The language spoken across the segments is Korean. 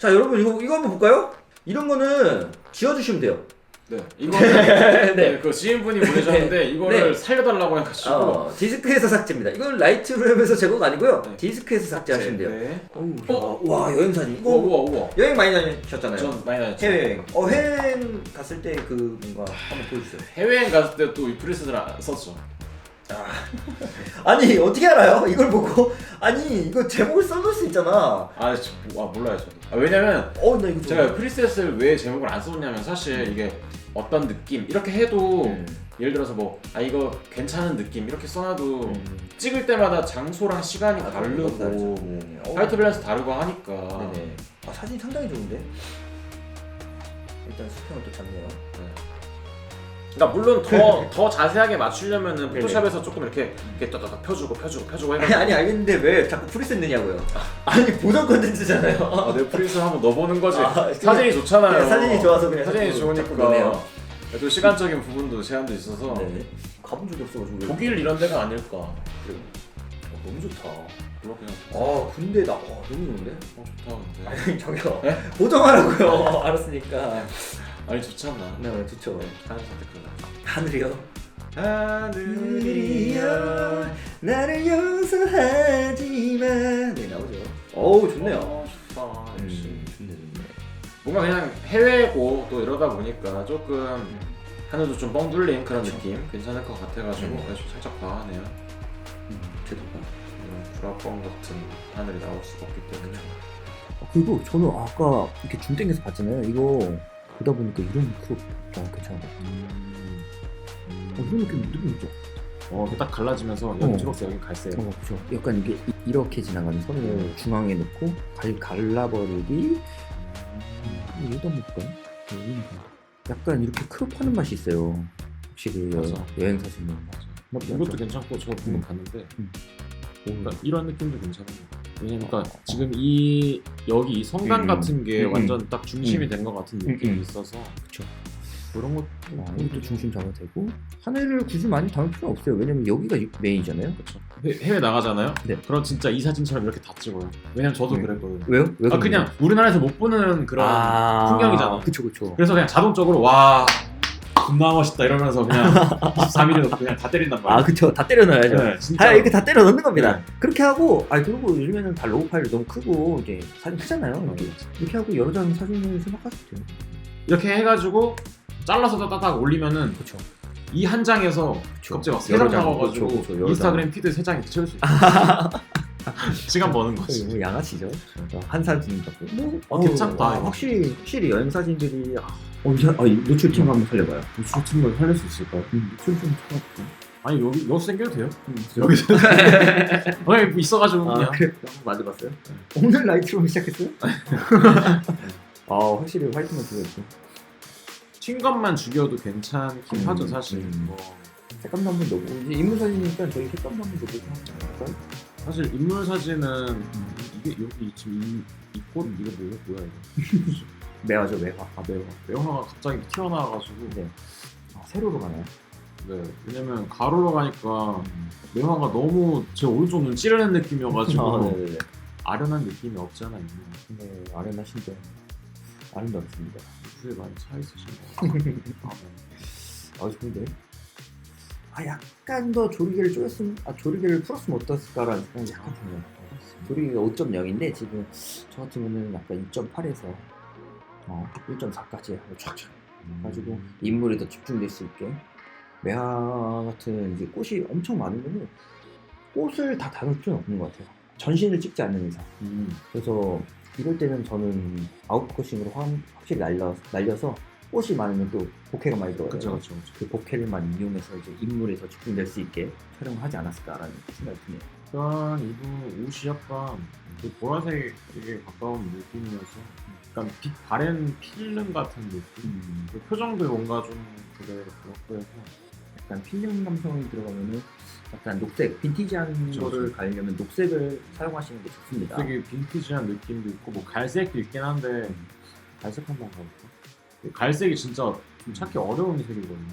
자 여러분 이거 이거 한번 볼까요? 이런 거는 지워 주시면 돼요. 네. 이거는 네. 네. 그 지인분이 보내셨는데 이거를 네. 살려달라고 해가지고 어, 디스크에서 삭제입니다. 이건 라이트룸에서 제거가 아니고요. 네. 디스크에서 삭제하시면 돼요. 네. 어우, 어? 와 여행 사진. 이거 우와 우와 우와. 여행 많이 다니셨잖아요. 전 많이 다녔죠. 해외여행. 어 해외여행 갔을 때 그 뭔가 한번 보여주세요. 해외여행 갔을 때 또 이 프리셋을 안 썼죠. 아니 어떻게 알아요? 이걸 보고 아니 이거 제목을 써놓을 수 있잖아. 아, 저, 와 몰라요 저도. 아, 왜냐면 어 나 이거 제가 프리셋을 왜 제목을 안 써놓냐면 사실 이게 어떤 느낌 이렇게 해도 음. 예를 들어서 뭐 아 이거 괜찮은 느낌 이렇게 써놔도 음. 찍을 때마다 장소랑 시간이 아, 다르고 다르죠. 네. 어. 화이트 밸런스 다르고 하니까 네네. 아 사진 상당히 좋은데. 일단 수평을 또 잡네요. 그러니까 물론 더 더 자세하게 맞추려면은. 포토샵에서 조금 이렇게 이렇게 떠떠떠 펴주고 펴주고 펴주고 아니 해가지고 아니 알겠는데 왜 자꾸 프리셋 넣냐고요? 아니 보던 컨텐츠잖아요. 아, 내 프리셋 한번 넣어보는 거지 아, 사진이 좋잖아요 네, 사진이 좋아서 그냥 사진이 자꾸- 자꾸 좋으니까 넣네요. 또 시간적인 부분도 제한도 있어서 네. 가본 적이 없어가지고. 독일 이런 데가 아닐까 그래. 어, 너무 좋다. 그렇게 아 근데 나 와, 너무 좋은데? 어 좋다 근데 아니 저기요. 네? 보정하라고요. 알았으니까. 아니 않나 네 네, 좋죠. 하는 선택하다 하늘이요. 하늘이여 나를 용서하지만. 네 나오죠. 어우 좋네요. 어, 좋다 역시 음, 좋네 좋네. 뭔가 그냥 해외고 또 이러다 보니까 조금 하늘도 좀 뻥 뚫린 그런 그쵸. 느낌 괜찮을 것 같아가지고 음. 그래서 살짝 과하네요 음, 제도 봐. 이런 구라뻥 같은 하늘이 나올 수가 없기 때문에 어, 그리고 저는 아까 이렇게 줌 땡겨서 봤잖아요. 이거 보다 보니까 이런 크롭 어, 괜찮아. 어, 이런 느낌 느낌 있죠? 어, 이렇게 딱 갈라지면서 여기 초록색 여기 갈색 어, 그죠. 약간 이게 이- 이렇게 지나가는 선을 중앙에 놓고 갈 갈라버리기. 음, 한번 볼까요? 여기니까. 약간 이렇게 크롭하는 맛이 있어요. 확실히 여, 맞아. 여행 사진은. 나쁘지 이것도? 괜찮고 저 방금 음. 봤는데 음. 그러니까 이런 느낌도 괜찮아요 왜냐면 그러니까 지금 이 여기 이 성당 음. 같은 게 음. 완전 딱 중심이 음. 된 것 같은 음, 느낌이 음. 있어서 그쵸. 그런 것 어, 이것도 중심 잡아도 되고 하늘을 굳이 많이 담을 필요 없어요. 왜냐면 여기가 메인이잖아요. 그렇죠 해외 나가잖아요 네. 그럼 진짜 이 사진처럼 이렇게 다 찍어요 왜냐면 저도 네. 그랬거든요 왜요? 왜 아? 그냥 우리나라에서 못 보는 그런 아, 풍경이잖아. 그쵸 그쵸. 그래서 그냥 자동적으로 와 겁나 멋있다 이러면서 그냥 23mm 놓고 그냥 다 때린단 말이야 아 그쵸 다 때려 넣어야죠. 네, 진짜 다 이렇게 다 때려 넣는 겁니다. 네. 그렇게 하고 아 그리고 요즘에는 다 로우 파일이 너무 크고 이게 사진 크잖아요. 이렇게, 이렇게 하고 여러 장 사진을 돼요. 이렇게 해가지고 잘라서 따닥 올리면은 그렇죠. 이한 장에서 그쵸. 갑자기 세장 장, 나와가지고 그쵸, 그쵸, 여러 인스타그램 피드 세 장이 채울 수 있어 시간 버는 거지 거의 뭐 양아치죠. 어, 한 사진 갖고 뭐 어, 괜찮다, 아, 이거. 확실히 확실히 여행 사진들이 아, 어, 이 사- 아, 이 노출팀 한번 살려봐요. 같은 걸 살릴 수 있을까요? 음, 노출 좀 쳐볼게요. 아니 여기 여기서 생겨도 돼요? 여기 여기서 여기 있어가지고 아 그냥 그래 한번 만져봤어요? 오늘 라이트룸 시작했어요? 아 확실히 화이트만 들어있죠. 튄 것만 죽여도 괜찮긴 음, 하죠 사실 음. 뭐 색감도 한번 넣고 이제 인물 사진이니까 저희 색감도 한번 넣고 할까요? 사실 인물 사진은 이게 여기 지금 이 꽃 이거 뭐야 뭐야 이거 매화죠 매화. 아 매화 매화가 갑자기 튀어나와가지고 네. 아, 세로로 가나요? 네 왜냐면 가로로 가니까 매화가 너무 제 오른쪽 눈 찌르는 느낌이어가지고 아, 네네네. 아련한 느낌이 없지 않아 있는 네, 아련하 신데 아름답습니다. 후에 많이 차 있으신 것 같아요 아, 네. 아 근데 아 약간 더 조리개를 쪼였으면 아 조리개를 풀었으면 어땠을까라는 생각이 약간 드네요. 조리개가 5.0인데 지금 저 같은 경우는 약간 2.8에서 어, 1.4까지 하고 촥촥 가지고 인물에 더 집중될 수 있게 매화 같은 이제 꽃이 엄청 많으면 꽃을 다 다룰 필요는 없는 것 같아요. 전신을 찍지 않는 이상. 음. 그래서 이럴 때는 저는 아웃포커싱으로 확- 확실히 날려, 날려서 꽃이 많으면 또 보케가 많이 들어가요. 그쵸 그쵸 그쵸 그 보케를만 이용해서 이제 인물에 더 집중될 수 있게 촬영을 하지 않았을까라는 생각이 드네요. 약간 이분 옷이 약간 그 보라색에 가까운 느낌이어서 약간 빛 바랜 필름 같은 느낌 음, 그 표정도 뭔가 좀 그래 그렇고 해서 약간 필름 감성이 들어가면은 약간 녹색, 빈티지한 그쵸, 거를. 가려면 녹색을 사용하시는 게 좋습니다. 되게 빈티지한 느낌도 있고 뭐 갈색도 있긴 한데 갈색 한번 가볼까? 갈색이 진짜 좀 찾기 어려운 색이거든요.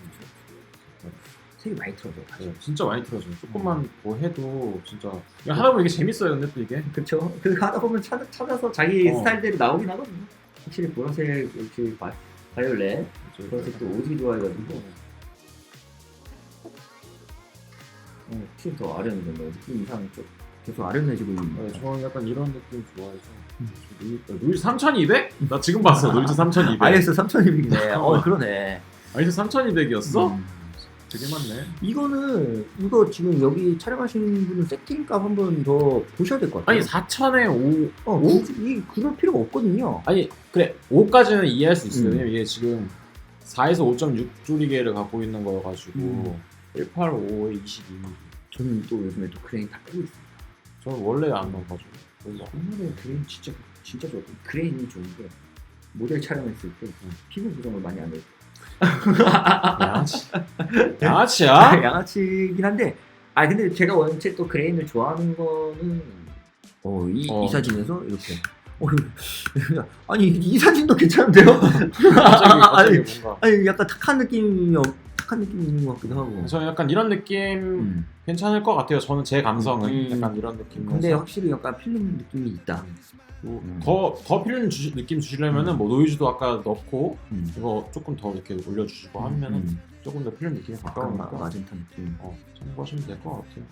색이 많이 틀어져. 네, 진짜 많이 틀어져요. 조금만 뭐 해도 진짜 그냥 하다 보면 이게 재밌어요. 근데 또 이게 그렇죠. 그 하다 보면 찾아, 찾아서 자기 어. 스타일대로 나오긴 하거든요. 확실히 보라색 이렇게 바, 바이올렛 보라색도 오지게 좋아해가지고. 어, 확실히 더 아련해졌네. 느낌 이상 좀 계속 아련해지고 네, 있는. 저는 약간 이런 느낌 좋아해서 노이즈, 노이즈 3200? 나 지금 봤어 노이즈 3200 IS 3200이네. 어 그러네. 아이스 3200이었어? 음. 되게 많네 이거는 이거 지금 여기 촬영하시는 분은 세팅값 한 번 더 보셔야 될 것 같아요. 아니 4000에 5 어, 오? 굳이 이 그럴 필요가 없거든요. 아니 그래 5까지는 이해할 수 있어요 음. 왜냐면 이게 지금 4에서 5.6 조리개를 갖고 있는 거여가지고 음. 185에 22 저는 또 요즘에 또 크레인 다 빼고 있어요. 저는 원래 안 넣어가지고 그래서 옛날에 그레인 진짜 진짜 좋았던 그레인이 좋은 게 모델 촬영했을 때 피부 부정을 많이 안 해요. 양아치 양아치야? 양아치긴 한데 아 근데 제가 원체 또 그레인을 좋아하는 거는 어이 이 어. 사진에서 이렇게 어, 아니 이 사진도 괜찮은데요? 갑자기 갑자기 뭔가 아니 약간 탁한 느낌이 없- 탁한 느낌이 있는 것 같기도 하고. 저는 약간 이런 느낌 음. 괜찮을 것 같아요 저는 제 감성은 음. 약간 이런 느낌 근데 확실히 약간 필름 느낌이 있다. 뭐 음. 더, 더 필름 주시, 느낌 주시려면은 뭐 노이즈도 아까 넣고 음. 이거 조금 더 이렇게 올려주시고 하면은 음. 조금 더 필름 느낌이 가까우니까 마, 마젠타 느낌. 어, 참고하시면 될 것 같아요.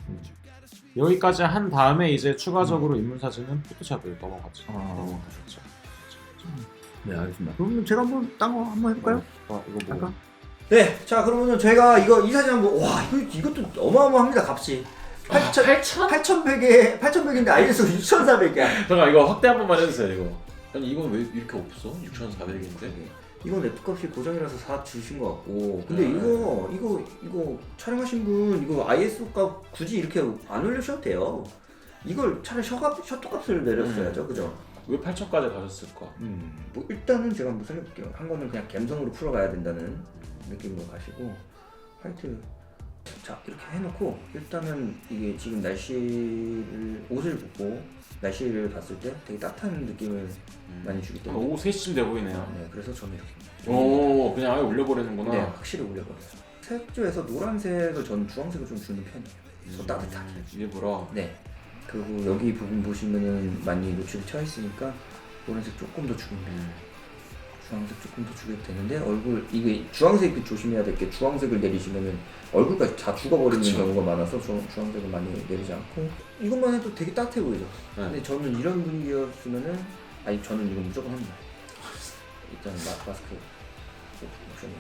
여기까지 한 다음에 이제 추가적으로 인물 사진은 포토샵을 넘어갔죠. 아. 넘어가셨죠. 네 알겠습니다. 그럼 제가 한번 딴거 한번 해볼까요? 아, 이거 뭐 잠깐. 네, 자 그러면은 저희가 이거 이 사진 한번 와 이거 이것도 어마어마합니다 값이. 8,000 8천? 8,100에 8,100인데 ISO 6,400이야. 잠깐 이거 확대 한 번만 해주세요 이거 아니 이건 왜 이렇게 없어? 6,400인데? 이건 F값이 고정이라서 4 주신 것 같고 근데 네. 이거 이거 이거 촬영하신 분 이거 ISO 값 굳이 이렇게 안 올리셔도 돼요. 이걸 차라리 셔값 셔터 값을 내렸어야죠, 그죠? 왜 8,000까지 가셨을까? 음, 뭐 일단은 제가 한번 설명볼게요. 한 거는 그냥 감성으로 풀어가야 된다는 느낌으로 가시고 화이트 자 이렇게 해놓고 일단은 이게 지금 날씨를 옷을 벗고 날씨를 봤을 때 되게 따뜻한 느낌을 많이 주기 한 때문에 오후 3시쯤 돼 보이네요 네 그래서 저는 이렇게 오 그냥 아예 올려버리는구나 네 확실히 올려버려요. 색조에서 노란색을 저는 주황색을 좀 주는 편이에요. 더 따뜻하게. 음, 일부러 네. 그리고 여기 부분 보시면은 많이 노출이 쳐 있으니까 노란색 조금 더 주면 돼요. 주황색 조금 더 주게 되는데 얼굴 이게 주황색 조심해야 될 게 주황색을 내리시면은 얼굴까지 다 죽어버리는 그쵸. 경우가 많아서 주, 주황색을 많이 내리지 않고 이것만 해도 되게 따뜻해 보이죠. 네. 근데 저는 이런 분위기였으면은 아니 저는 이건 무조건 합니다. 일단 마, 마스크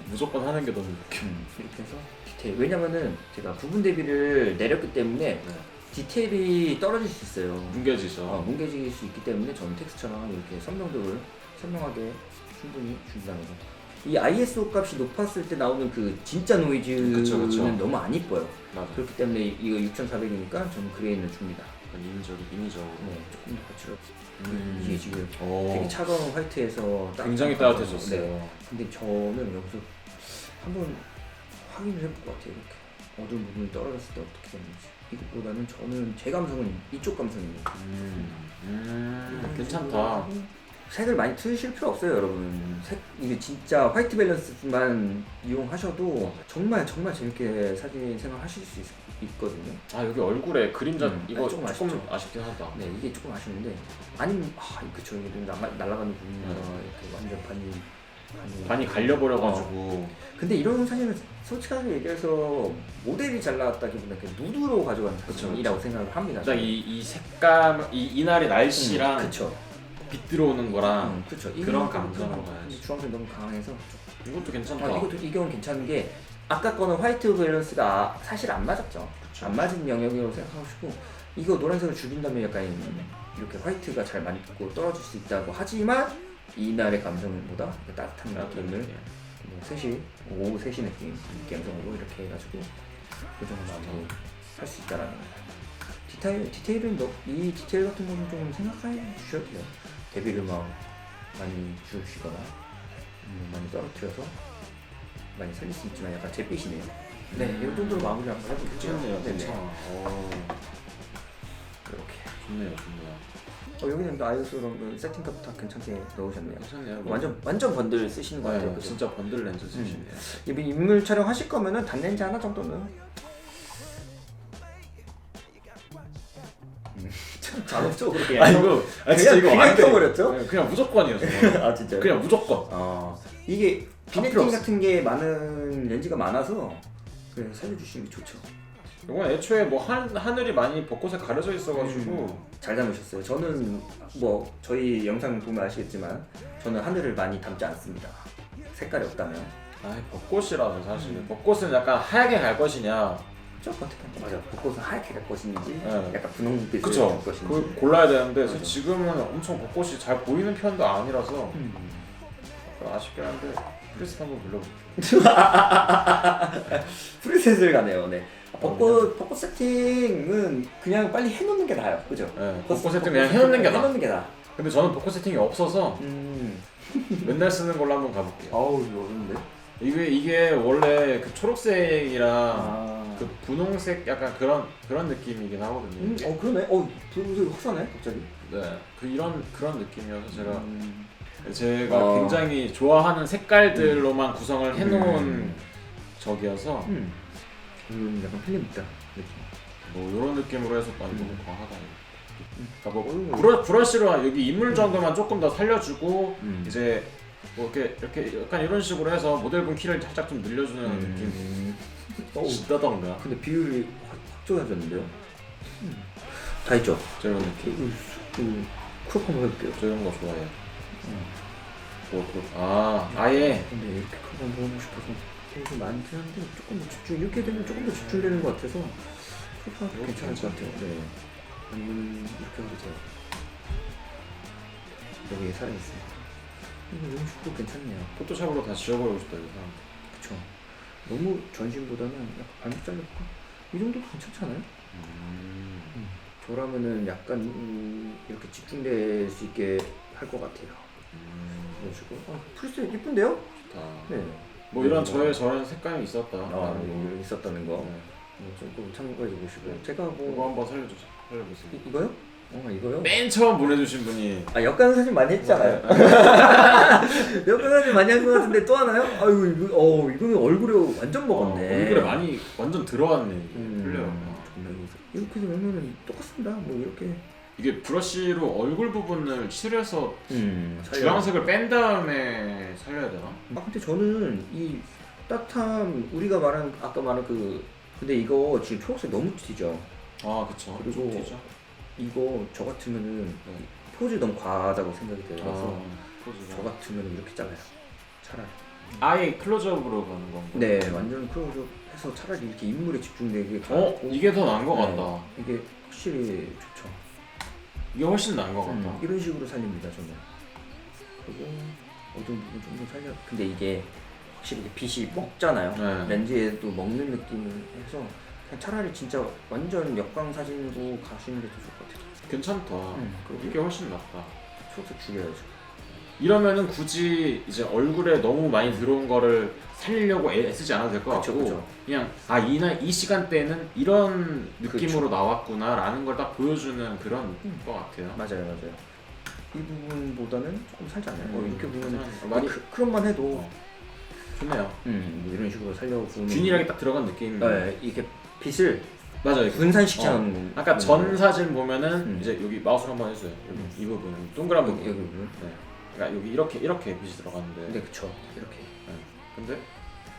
무조건 하는 게 너무 이렇게 음, 이렇게 해서 디테일 왜냐면은 제가 부분 대비를 내렸기 때문에 네. 디테일이 떨어질 수 있어요. 뭉개지죠 어, 뭉개질 수 있기 때문에 저는 텍스처랑 이렇게 선명도를 선명하게 충분히 준다는 거. 이 ISO 값이 높았을 때 나오는 그 진짜 노이즈는 그쵸, 그쵸. 너무 안 이뻐요. 맞아 그렇기 때문에 이거 6,400이니까 저는 그레인을 줍니다. 약간 인위적으로 인위적으로 네, 조금 더 거칠어. 음. 이게 지금 오 되게 차가운 화이트에서 굉장히 따뜻해졌어요 네. 근데 저는 여기서 한번 확인을 해볼 것 같아요. 이렇게 어두운 부분이 떨어졌을 때 어떻게 되는지. 이것보다는 저는 제 감성은 이쪽 감성입니다. 음, 음 이런 괜찮다 색을 많이 트실 필요 없어요, 여러분. 색 이게 진짜 화이트 밸런스만 이용하셔도 정말 정말 재밌게 사진 생활하실 수 있, 있거든요. 아 여기 얼굴에 그림자 음, 이거 아, 조금 조금 아쉽죠. 아쉽긴 하다 네, 이게 조금 아쉬운데 아니면 아, 그쵸 이게 좀 날아, 날아가는 부분이나 이렇게 완전 반이 반이 반이 갈려버려가지고 근데 이런 사진은 솔직하게 얘기해서 모델이 잘 나왔다기보다 누드로 가져간 사진이라고 생각을 합니다. 딱이이 색감 이 이날의 날씨랑 그쵸. 빛 들어오는 거랑 음, 그쵸. 그런 이거는 감정으로 좀- 가야지. 주황색 너무 강해서 이것도 괜찮다 어, 이것도 이 경우는 괜찮은 게 아까 거는 화이트 밸런스가 사실 안 맞았죠. 그쵸. 안 맞은 영역이라고 생각하시고 이거 노란색을 죽인다면 약간 이렇게 화이트가 잘 맞고 떨어질 수 있다고 하지만 이날의 감성보다 따뜻한 느낌을 뭐 3시, 오후 3시 느낌 감성으로 이렇게 해가지고 그 정도 마무리 할수 있다라는 거예요. 디테일, 디테일은 너, 이 디테일 같은 거는 좀 생각해 주셔도 돼요. 데뷔를 막 많이 주시거나 음, 많이 떨어뜨려서 많이 살릴 수 있지만 약간 잿빛이네요. 네, 이 정도로 마무리 한번 해볼게요. 괜찮네요 네네. 괜찮아 오, 이렇게. 좋네요 좋네요 어, 여기는 그 세팅값 다 괜찮게 넣으셨네요. 괜찮네요. 뭐. 완전 완전 번들 쓰시는 것 같아요. 네, 그죠? 진짜 번들 렌즈 쓰시네요. 이분 인물 촬영 하실 거면은 단렌즈 하나 정도는 참 자동적으로 그냥 아 이거 아 진짜 그냥- 이거 그냥 안 돼. 켜버렸죠? 네, 그냥 무조건이에요. 저는. 아 진짜요? 그냥 무조건. 어 이게 필요 비네팅 없어. 같은 게 많은 렌즈가 많아서 그냥 살려주시는 게 좋죠. 이건 애초에 뭐 한, 하늘이 많이 벚꽃에 가려져 있어가지고 잘 담으셨어요. 저는 뭐 저희 영상 보면 아시겠지만 저는 하늘을 많이 담지 않습니다. 색깔이 없다면 아 벚꽃이라서 사실 벚꽃은 약간 하얗게 갈 것이냐 저 어떻게 맞아. 벚꽃은 하얗게 갈 것인지 네. 약간 분홍빛을 그쵸 갈 것인지. 그 골라야 되는데 맞아. 지금은 엄청 벚꽃이 잘 보이는 편도 아니라서 음. 아쉽긴 한데 프리스 한번 불러볼게요 프리셋을 가네요. 네. 아, 벚꽃 벚꽃 세팅은 그냥 빨리 해놓는 게 나아요. 그죠? 네, 벚꽃 세팅 그냥 해놓는 게 나아 해놓는 게 나아. 근데 저는 벚꽃 세팅이 없어서 음. 맨날 쓰는 걸로 한번 가볼게요 아우 이거 어려운데. 이게 이게 원래 그 초록색이랑 아. 그 분홍색 약간 그런 그런 느낌이긴 하거든요. 음, 어 그러네. 어 분홍색 확 사네 갑자기. 네, 그 이런 그런 느낌이어서 제가 음. 제가 어. 굉장히 좋아하는 색깔들로만 구성을 해놓은 음. 적이어서 음. 음, 약간 필름 있다 느낌. 뭐 이런 느낌으로 해서 많이 너무 음. 과하다. 그러니까 뭐 음. 브러, 브러쉬로 여기 인물 정도만 조금 더 살려주고 음. 이제 뭐 이렇게 이렇게 약간 이런 식으로 해서 모델분 키를 살짝 좀 늘려주는 느낌. 음. 어우, 진다던가 근데 비율이 확, 확 좋아졌는데요. 다 있죠. 저 이런 느낌. 이거 그 크롭 한번 해볼게요. 저 이런 거 좋아해요. 음. 뭐, 그, 아 아예 근데 이렇게 크롭 한번 해보고 싶어서 좀 많긴 한데 조금 더 집중 이렇게 되면 조금 더 집중되는 것 같아서 크롭 이거 괜찮을 것 괜찮죠. 같아요. 네. 아니면 이렇게 해도 돼요. 여기 살아있어요. 이거 식으로 괜찮네요. 포토샵으로 다 지워버리고 싶다 이거 사람. 그쵸. 너무 전신보다는 약간 반씩 잘라볼까? 이 정도도 괜찮잖아요? 음. 저라면은 약간 음, 이렇게 집중될 수 있게 할 것 같아요. 음. 이런 식으로. 아, 플스 이쁜데요? 좋다. 네. 뭐 이런 저의 저런 색감이 있었다. 아, 거. 이거 있었다는 거. 네. 뭐 조금 참고해 보시고. 제가 이거 뭐 한번 살려주세요. 살려보세요. 이, 이거요? 어, 이거요? 맨 처음 보내주신 분이 아, 역관 사진 많이 했잖아요. 역관 사진 많이 한 것 같은데 또 하나요? 아이고, 이거, 어, 이거는 얼굴에 완전 먹었네. 어, 얼굴에 많이 완전 들어왔네. 이게. 음. 정말 이거- 이렇게 되면은 똑같습니다. 뭐 이렇게. 이게 브러쉬로 얼굴 부분을 칠해서 음, 주황색을 뺀 다음에 살려야 되나? 아 근데 저는 이 따뜻함 우리가 말한 아까 말한 그 근데 이거 지금 초록색 너무 튀죠. 아 그쵸. 그리고 좀 튀죠. 이거 저 같으면은 네. 포즈 너무 과하다고 생각이 아, 들어서 포즈가. 저 같으면 이렇게 잘라요. 차라리. 아예 클로즈업으로 가는 건가? 네, 완전 클로즈 해서 차라리 이렇게 인물에 집중되게 어 가고 이게 더 나은 것 네, 같다. 이게 확실히 좋죠. 이게 훨씬 나은 것 같다. 음, 이런 식으로 살립니다 저는. 그리고 어두운 부분 좀더 살려. 근데 이게 확실히 이게 빛이 먹잖아요. 네. 렌즈에도 먹는 느낌을 해서 차라리 진짜 완전 역광 사진으로 가시는 게 더 좋을 것 같아요. 괜찮다. 음, 이게 훨씬 낫다. 초록색 죽여야죠. 이러면은 굳이 이제 얼굴에 너무 많이 들어온 거를 살리려고 애쓰지 않아도 될 것 그쵸, 같고 그쵸. 그냥 아 이나 이 시간대는 이런 느낌으로 나왔구나라는 걸 딱 보여주는 그런 음. 것 같아요. 맞아요, 맞아요. 이 부분보다는 조금 살지 않아요. 어, 음, 이렇게 보면 괜찮아요. 많이 크, 크롭만 해도 어. 좋네요. 음, 뭐 이런 식으로 살려보면 균일하게 딱 들어간 느낌. 네, 이게 빛을 맞아요. 분산시키는 아까 전 사진 보면은 음. 이제 여기 마우스로 한번 해줘요. 여기 음. 이 부분 동그란 여기 부분. 여기 부분. 네. 그러니까 여기 이렇게 이렇게 빛이 들어갔는데. 네, 그쵸. 이렇게 근데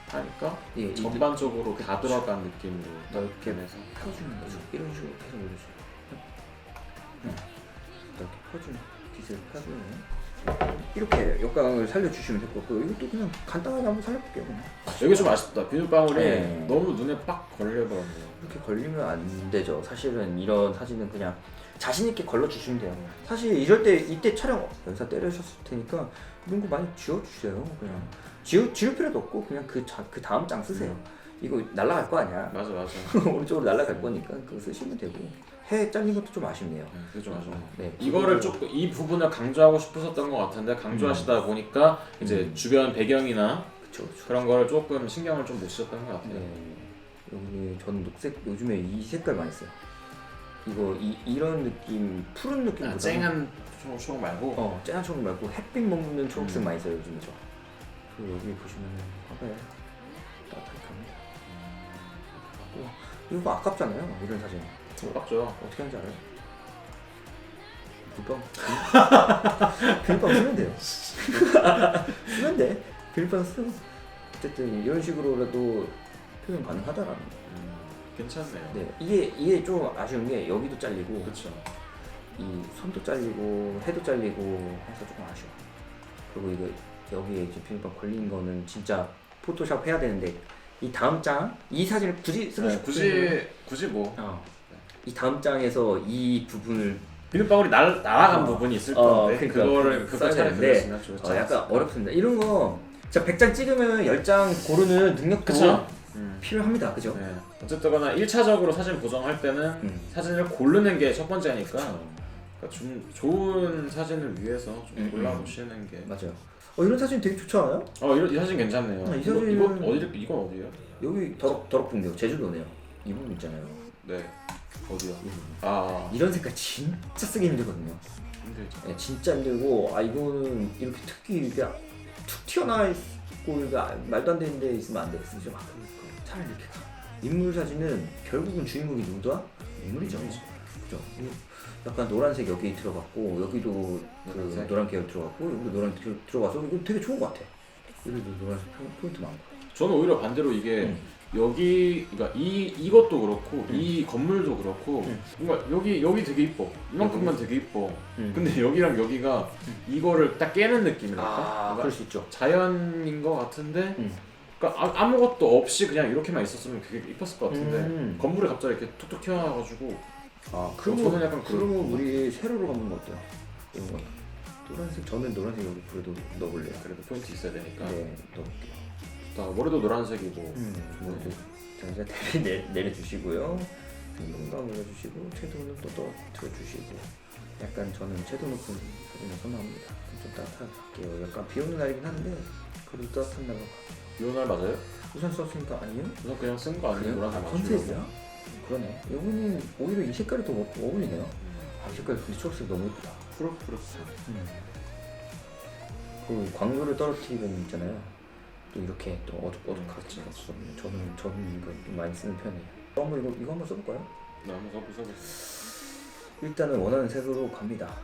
하니까 예, 이 전반적으로 다 들어간 느낌으로 넓게 해서 펴주는 거죠. 이런 식으로 계속 올려줘요. 음. 이렇게 펴주는 빛을 펴주면 이렇게 역광을 살려주시면 될 것 같고 이것도 그냥 간단하게 한번 살려볼게요. 그냥. 여기 좀 아쉽다. 비눗방울이 네. 너무 눈에 빡 걸려버렸네요. 이렇게 걸리면 안 되죠. 사실은 이런 사진은 그냥 자신 있게 걸러 주시면 돼요. 사실 이럴 때 이때 촬영 연사 때리셨을 테니까 이런 거 많이 지워 주세요. 그냥 지우 지울 필요도 없고 그냥 그, 자, 그 다음 장 쓰세요. 이거 날라갈 거 아니야. 맞아 맞아. 오른쪽으로 날라갈 거니까 그거 쓰시면 되고 해 잘린 것도 좀 아쉽네요. 네, 그게 좀 아쉬워. 네, 이거를 조금 이 부분을 강조하고 싶으셨던 것 같은데 강조하시다 보니까 이제 음. 주변 배경이나 그쵸 그쵸. 그런 거를 조금 신경을 좀 못 쓰셨던 것 같아요. 네. 여기 저는 녹색 요즘에 이 색깔 많이 써요. 이거 이, 이런 느낌 푸른 느낌보다 아, 쨍한 초록, 초록 말고 어 쨍한 초록 말고 햇빛 먹는 초록색 음. 많이 써요 요즘에 저 그리고 여기 보시면은 화가에 갑니다 하고 이거 아깝잖아요 이런 사진 아깝죠. 어떻게 하는지 알아요? 비빔밥 비빔밥 쓰면 돼요 쓰면 돼 비빔밥 쓰 어쨌든 이런 식으로라도 표현 가능하다라는 거 음, 괜찮네요. 네, 이게 이게 좀 아쉬운 게 여기도 잘리고 그렇죠. 이 손도 잘리고 해도 잘리고 해서 조금 아쉬워. 그리고 이거 여기에 이제 비빔밥 걸린 거는 진짜 포토샵 해야 되는데 이 다음 장 이 사진을 굳이 쓰고 네, 싶으면 굳이 굳이 뭐 어, 이 다음 장에서 이 부분을 비눗방울이 날 날아간 어. 부분이 있을 어, 건데 그러니까 그거를 그거 그거 써야 잘 되는데, 어, 약간? 어렵습니다. 이런 거 진짜 100장 찍으면 10장 고르는 능력도 그쵸? 음. 필요합니다. 그죠? 네. 어쨌거나 1차적으로 사진 보정할 때는 음. 사진을 고르는 게 첫 번째니까 그러니까 좀 좋은 사진을 위해서 좀 음, 골라보시는 게 맞아요. 어, 이런 사진 되게 좋지 않아요? 어, 이, 이 사진 괜찮네요. 아, 이 이거, 사진은- 이거 어디 이건 어디예요? 여기 더럽 더럽군요. 제주도네요. 이 부분 있잖아요. 네. 어디요? 이 부분. 아, 이런 색깔 진짜 쓰기 힘들거든요. 힘들죠. 네, 진짜 힘들고 아 이거는 이렇게 특히 이렇게 툭 튀어나와 있고 이거 아- 말도 안 되는 데 있으면 안 돼. 쓰지 마. 차라리 이렇게 가. 인물 사진은 결국은 주인공이 누구다? 인물이죠. 그죠? 이 약간 노란색 여기 들어갔고 여기도 그 노란색? 노란 계열 들어갔고 여기도 노란 계열 들어가서 이거 되게 좋은 것 같아. 여기도 노란색 포인트 많고. 저는 오히려 반대로 이게 음. 여기 그러니까 이 이것도 그렇고 음. 이 건물도 그렇고 음. 뭔가 여기 여기 되게 이뻐. 이만큼만 되게 이뻐. 음. 근데 여기랑 여기가 이거를 딱 깨는 느낌이랄까? 아 그럴 수 있죠. 자연인 것 같은데 음. 그러니까 아, 아무것도 없이 그냥 이렇게만 있었으면 그게 이뻤을 것 같은데 음. 건물이 갑자기 이렇게 툭툭 튀어나와가지고 아 저는 그러면 약간 그러면 그렇고. 우리 세로로 가는 거 어때요? 이런 거 노란색 저는 노란색 여기 그래도 넣어볼래요. 그래도 포인트 있어야 되니까 네 넣을게요. 다 머리도 노란색이고 음, 뭐 네. 자 이제 대비 내, 내려주시고요. 눈감 올려주시고 채도는 또 떨어뜨려주시고 약간 저는 채도 높은 사진을 선호합니다. 좀 따뜻하게 할게요. 약간 비 오는 날이긴 한데 그래도 따뜻한 날로 가. 이날 맞아요? 우산 썼으니까 아니에요? 우선 그냥 쓴 거 아니에요? 노란색 아, 맞추려고? 컨셉이야? 그러네. 여기는 오히려 이 색깔이 더 어- 어울리네요. 아, 이 색깔 근데 초록색 너무 예쁘다. 푸릇푸릇 그 광고를 떨어뜨리는 있잖아요. 또 이렇게 또 어둑어둑하게 찍었어. 저는 저는 이거 좀 많이 쓰는 편이에요. 어, 한번 이거 이거 한번 써볼까요? 네 한번 써보세요 일단은 원하는 색으로 갑니다.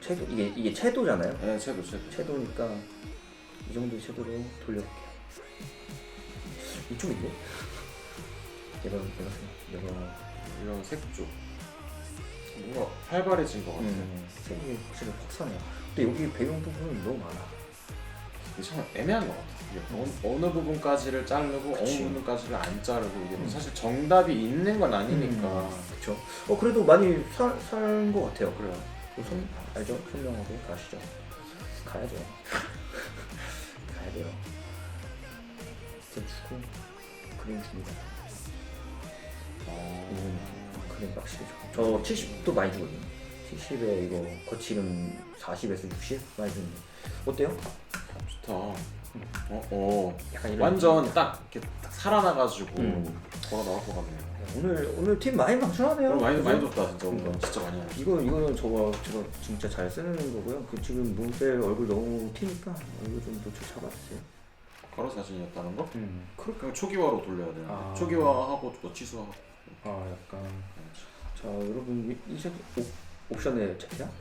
채도 이게 이게 채도잖아요. 네 채도 채도 채도니까 이 정도 채도로 돌려볼게요. 이쪽인데? 내가 내가 생각- 내가 이런 색조 뭔가 활발해진 것 같아요 음, 색이 확실히 확산해. 근데 여기 배경 부분은 너무 많아. 이게 참 애매한 것 이게 어느, 어느 부분까지를 자르고 그치. 어느 부분까지를 안 자르고 이게 뭐 사실 정답이 있는 건 아니니까 그렇죠. 어 그래도 많이 살살것 같아요. 그래요 그손 알죠? 설명하고 가시죠. 가야죠. 가야 돼요. 이제 주고 그림 줍니다. 음, 그림 확실히 줘. 저 70도 많이 주거든요. 70에 이거 거칠은 40에서 60 많이 주는데 어때요? 좋다 어, 어. 약간 이런 완전 딱 이렇게 딱 살아나가지고 음. 걸어 나올 것 같네요 오늘 오늘 팀 많이 방출하네요. 많이 그죠? 많이 줬다 진짜 오늘 그러니까. 진짜 많이 하네 이거 이거는 저거 제가 진짜 잘 쓰는 거고요. 그 지금 모델 얼굴 너무 튀니까 얼굴 좀 노출 잡아주세요. 가로 사진이었다는 거? 음. 그냥 초기화로 돌려야 되는데 아. 초기화하고 또 취소하고 아 약간 자 여러분 이- 이색 옵션에?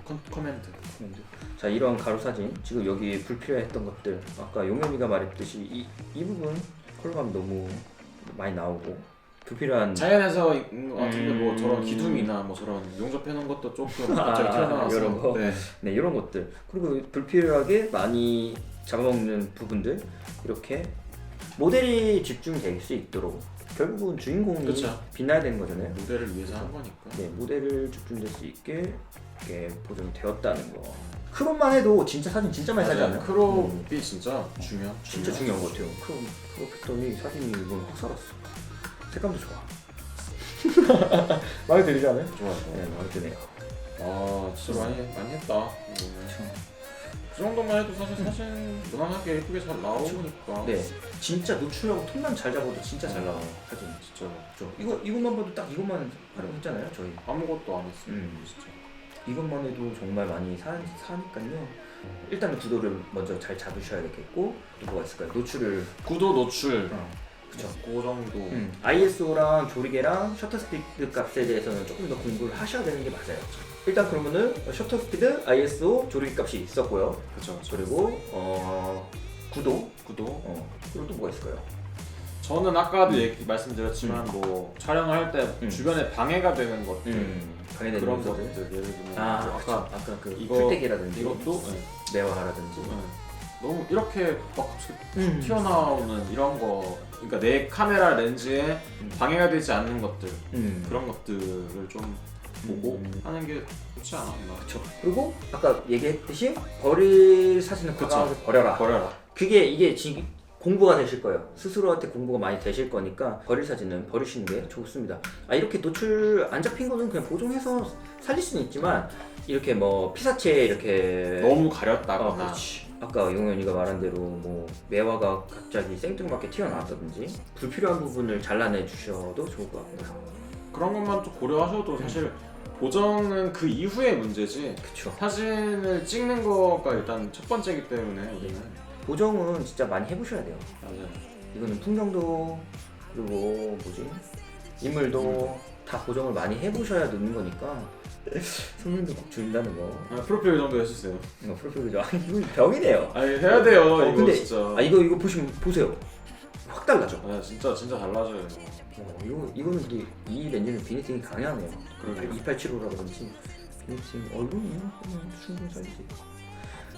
컨, 커멘트 코멘트. 자 이런 가로 사진 지금 여기 불필요했던 것들 아까 용현이가 말했듯이 이, 이 부분 컬러감 너무 많이 나오고 불필요한 자연에서 것 같은데 뭐 음. 저런 기둥이나 뭐 저런 용접해 놓은 것도 조금 아, 갑자기 튀어나와서 이런 거? 네. 네 이런 것들 그리고 불필요하게 많이 잡아먹는 부분들 이렇게 모델이 집중될 수 있도록 결국은 주인공이 그쵸. 빛나야 되는 거잖아요. 무대를 위해서 한 거니까 네 모델을 집중될 수 있게 이렇게 보정이 되었다는 거. 크롭만 해도 진짜 사진 진짜 많이 사지. 않아요? 음, 크롭이 진짜 중요 진짜 중요한 것 같아요. 크롭 크롭 했더니 사진이 이건 확 살았어. 색감도 좋아. 마음에 들지 않아요? 좋아요 네 마음에 드네요. 아 진짜 많이 많이 했다 이거는. 이 정도만 해도 사실 사진 무난하게 예쁘게 잘 나오니까 네, 진짜 노출하고 톤만 잘 잡아도 진짜 잘 나와요 사진. 진짜 그렇죠. 이거 이것만 봐도 딱 이것만 활용했잖아요 저희. 아무것도 안 했어요 음. 진짜 이것만 해도 정말 많이 사, 사니까요. 일단 구도를 먼저 잘 잡으셔야겠고 또 뭐가 있을까요? 노출을 구도 노출 어, 그쵸. 그 정도 음, ISO랑 조리개랑 셔터 스피드 값에 대해서는 조금 더 공부를 하셔야 되는 게 맞아요. 일단 그러면은 셔터 스피드, ISO, 조리개 값이 있었고요. 그쵸 그쵸 그리고 어, 구도, 구도 어, 그리고 또 뭐가 있을까요? 저는 아까도 얘기 말씀드렸지만 뭐 촬영을 할 때 음. 주변에 방해가 되는 것들 음, 방해되는 그런 요소들. 것들 예를 들면 아, 뭐 그쵸. 아까 아까 그 이거- 풀떼기라든지 이것도 네. 매화라든지 네. 너무 이렇게 막 갑자기 음. 튀어나오는 이런 거 그러니까 내 카메라 렌즈에 음. 방해가 되지 않는 것들 음. 그런 것들을 좀 보고 음. 하는 게 좋지 않았나 그쵸. 그리고 아까 얘기했듯이 버릴 사진은 그쵸. 버려라. 버려라 그게 이게 지금 공부가 되실 거예요. 스스로한테 공부가 많이 되실 거니까 버릴 사진은 버리시는 게 좋습니다. 아 이렇게 노출 안 잡힌 거는 그냥 보정해서 살릴 수는 있지만 이렇게 뭐 피사체 이렇게 너무 아, 가렸다거나 그렇지. 아까 용현이가 말한 대로 뭐 매화가 갑자기 생뚱맞게 튀어나왔다든지 불필요한 부분을 잘라내 주셔도 좋을 것 같고요. 그런 것만 좀 고려하셔도 사실 보정은 그 이후의 문제지 그쵸. 사진을 찍는 거가 일단 첫 번째이기 때문에 우리는 보정은 진짜 많이 해보셔야 돼요. 맞아요 이거는 풍경도 그리고 뭐지 인물도 다 보정을 많이 해보셔야 느는 거니까 손님도 막 준다는 거 아, 프로필 정도 해주세요 이거 프로필 그죠? 아니 이거 병이네요. 아니 해야 돼요 어, 이거 근데- 진짜 아 이거 이거 보시면 보세요. 확 달라져. 아, 진짜 진짜 달라져요. 어, 이거 이거는 근데 이 렌즈는 비니팅이 강하네요. 그러게요. 2875라든지 비니팅 얼굴은 그냥 충분히 살리지.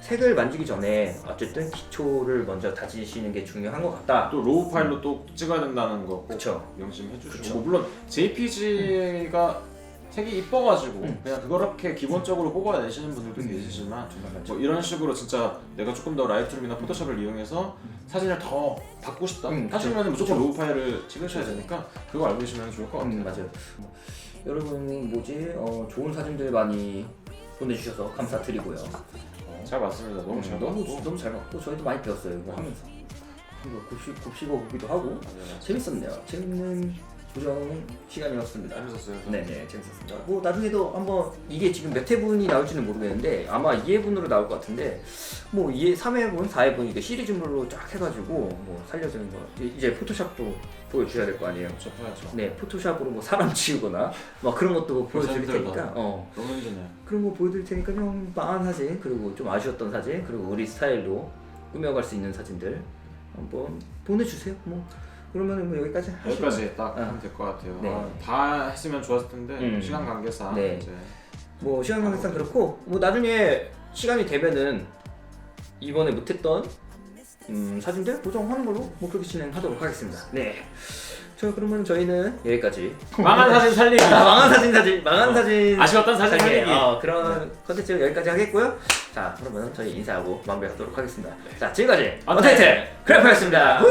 색을 만지기 전에 어쨌든 기초를 먼저 다지시는 게 중요한 것 같다. 또 로우 파일로 또 찍어야 된다는 거 꼭 그쵸. 명심해 주시고 그쵸. 뭐 물론 JPG가 색이 이뻐가지고 음. 그냥 그렇게 기본적으로 뽑아내시는 분들도 음. 계시지만 많죠. 뭐 이런 식으로 진짜 내가 조금 더 라이트룸이나 포토샵을 이용해서 사진을 더 받고 싶다 음, 그쵸. 하시면 무조건. 로우 파일을 찍으셔야 되니까 그거 알고 계시면 좋을 것 같아요 음, 맞아요. 여러분 뭐지 어, 좋은 사진들 많이 보내주셔서 감사드리고요. 어, 잘 봤습니다 너무 잘 너무 너무 잘 봤고 저희도 많이 배웠어요 이거 하면서. 이거 곱씹 곱씹어 보기도 하고. 재밌었네요. 재밌는 보정 시간이었습니다. 재밌었어요 네네 재밌었습니다. 뭐 나중에도 한번 이게 지금 몇 회분이 나올지는 모르겠는데 아마 2회분으로 나올 것 같은데 뭐 2회, 3회분, 4회분 이게 시리즈물로 쫙 해가지고 뭐 살려주는 거 이제 포토샵도 보여주셔야 될 거 아니에요. 그렇죠 해야죠 네 포토샵으로 뭐 사람 치우거나 막 그런 것도 보여드릴 힘들다. 테니까 어 너무 힘드네요 그런 거 보여드릴 테니까 좀 망한 사진 그리고 좀 아쉬웠던 사진 그리고 우리 스타일로 꾸며갈 수 있는 사진들 한번 보내주세요. 뭐 그러면 뭐 여기까지 하시고. 여기까지 딱 아. 하면 될 것 같아요 네. 아, 다 했으면 좋았을 텐데 음. 시간 관계상 네. 이제 뭐 시간 관계상 그렇고 뭐 나중에 시간이 되면은 이번에 못했던 음, 사진들 보정하는 걸로 뭐 그렇게 진행하도록 하겠습니다. 네. 저 그러면 저희는 여기까지. 망한 사진 살리기 아, 망한 사진 사진 망한 사진 아쉬웠던 사진 살리기. 살리기 어, 그런 컨텐츠 여기까지 하겠고요. 자 그러면 저희 인사하고 마무리하도록 하겠습니다. 자 지금까지 어택! 어택트 크래프였습니다.